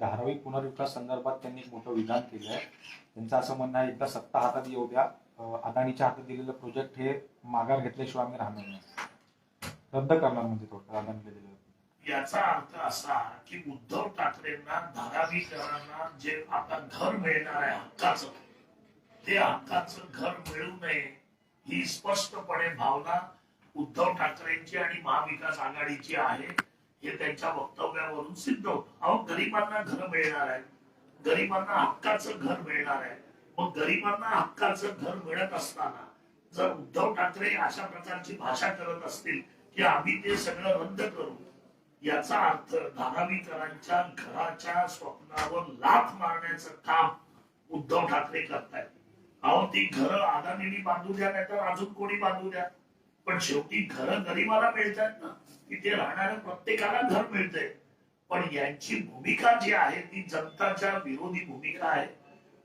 धारावी पुनर्विकास संदर्भात त्यांनी एक मोठं विधान केलं आहे त्यांचं असं म्हणणं आहे एकदा सत्ता हातात येऊ द्या. अदानीच्या हातात दिलेलं प्रोजेक्ट हे माघार घेतल्याशिवाय आम्ही राहणार नाही. रद्द करणार म्हणजे थोडं अदानीला दिलेलं. याचा अर्थ असा की उद्धव ठाकरेंना धारावीकरांना जे आता घर मिळणार आहे हक्काचं ते हक्काचं घर मिळू नये ही स्पष्टपणे भावना उद्धव ठाकरेंची आणि महाविकास आघाडीची आहे. हे त्यांच्या वक्तव्यावरून सिद्ध होत. अहो गरिबांना घर मिळणार आहे. गरिबांना हक्काचं घर मिळणार आहे. मग गरिबांना हक्काचं घर मिळत असताना जर उद्धव ठाकरे अशा प्रकारची भाषा करत असतील की आम्ही ते सगळं रद्द करू याचा अर्थ धारावीकरांच्या घराच्या स्वप्नावर लाथ मारण्याचं काम उद्धव ठाकरे करतायत. अहो ती घर आदानीने बांधू द्या नाही तर अजून कोणी बांधू द्या. पण शेवटी घर गरिबाला मिळतात ना. तिथे राहणाऱ्या प्रत्येकाला घर मिळतंय. पण यांची भूमिका जी आहे ती जनताच्या विरोधी भूमिका आहे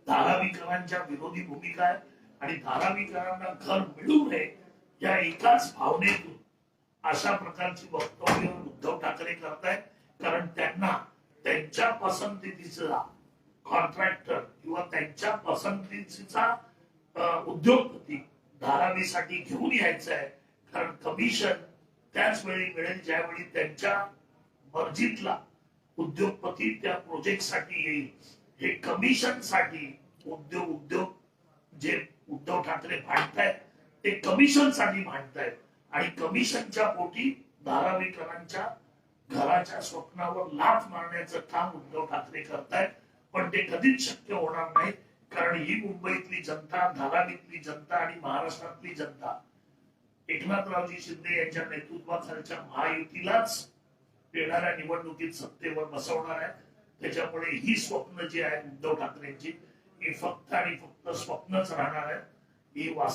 धारावीकरांच्या विरोधी भूमिका आहे. आणि धारावीकरांना घर मिळू नये या एकाच भावनेतून अशा प्रकारची वक्तव्य उद्धव ठाकरे करतायत. कारण त्यांना त्यांच्या पसंतीचा कॉन्ट्रॅक्टर किंवा त्यांच्या पसंतीचा उद्योगपती धारावीसाठी घेऊन यायचा आहे कारण कमिशन त्याच वेळी मिळेल ज्यावेळी त्यांच्या मर्जीतला उद्योगपती त्या प्रोजेक्टसाठी येईल. हे कमिशनसाठी उद्योग उद्योग जे उद्धव ठाकरे मांडतायत ते कमिशनसाठी आणि कमिशनच्या पोटी धारावीकरांच्या घराच्या स्वप्नावर लाथ मारण्याचं काम उद्धव ठाकरे करतायत. पण ते कधीच शक्य होणार नाही कारण ही मुंबईतली जनता धारावीतली जनता आणि महाराष्ट्रातली जनता एकनाथरावजी शिंदे यांच्या नेतृत्वाखालच्या महायुतीलाच येणाऱ्या निवडणुकीत सत्तेवर बसवणार आहे त्याच्यामुळे ही स्वप्न जी आहेत उद्धव ठाकरेंची ही फक्त आणि फक्त स्वप्नच राहणार आहे ही वास्तव